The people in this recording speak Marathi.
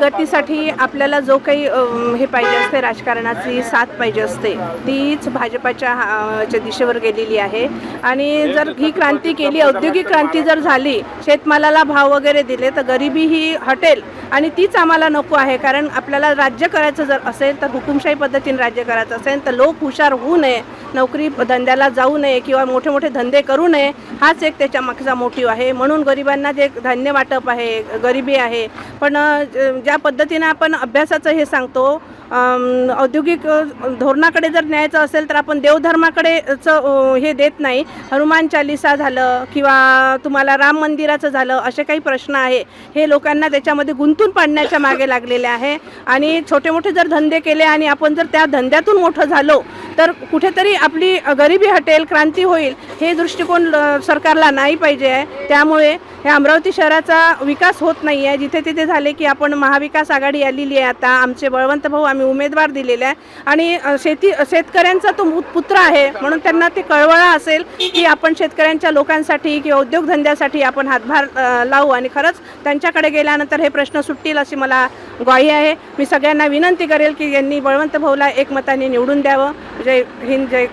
गतीसाठी आपल्याला जो काही हे पाहिजे असते राजकारणाची साथ पाहिजे असते तीच भाजपाच्या दिशेवर गेलेली आहे. आणि जर ही क्रांती केली औद्योगिक क्रांती जर झाली शेतमालाला भाव वगैरे दिले तर गरिबी ही हटेल. आणि तीच आम्हाला नको आहे कारण आपल्याला राज्य करायचं जर असेल तर हुकुमशाही पद्धतीने राज्य करायचं असेल तर लोक हुशार होऊ नये. नोकरी धंद्याला जाऊ नये किंवा मोठे मोठे धंदे करू नये हाच एक त्याच्या मागचा मोटिव आहे. म्हणून गरिबांना जे धान्य वाटप आहे गरिबी आहे पण ज- ज्या पद्धतीनं आपण अभ्यासाचं हे सांगतो औद्योगिक धोरणाकडे जर न्यायचं असेल तर आपण देवधर्माकडे हे देत नाही. हनुमान चालिसा झालं किंवा तुम्हाला राम मंदिराचं झालं असे काही प्रश्न आहे. हे लोकांना त्याच्यामध्ये गुंतून पाडण्याच्या मागे लागलेले आहे. आणि छोटे मोठे जर धंदे केले आणि आपण जर त्या धंद्यातून मोठं झालो तर कुठेतरी आपली गरिबी हटेल क्रांती होईल हे दृष्टिकोन सरकारला नाही पाहिजे आहे. त्यामुळे हे अमरावती शहराचा विकास होत नाही आहे जिथे तिथे झाले की आपण महाविकास आघाडी आलेली आहे आता. आमचे बळवंत भाऊ आम्ही उमेदवार दिलेले आहे. आणि शेती शेतकऱ्यांचा तो पुत्र आहे. म्हणून त्यांना ते कळवळा असेल की आपण शेतकऱ्यांच्या लोकांसाठी किंवा उद्योगधंद्यासाठी आपण हातभार लावू. आणि खरंच त्यांच्याकडे गेल्यानंतर हे प्रश्न सुटतील अशी मला ग्वाही आहे. मी सगळ्यांना विनंती करेल की यांनी बळवंत भाऊला एकमताने निवडून द्यावं. जय हिंद जय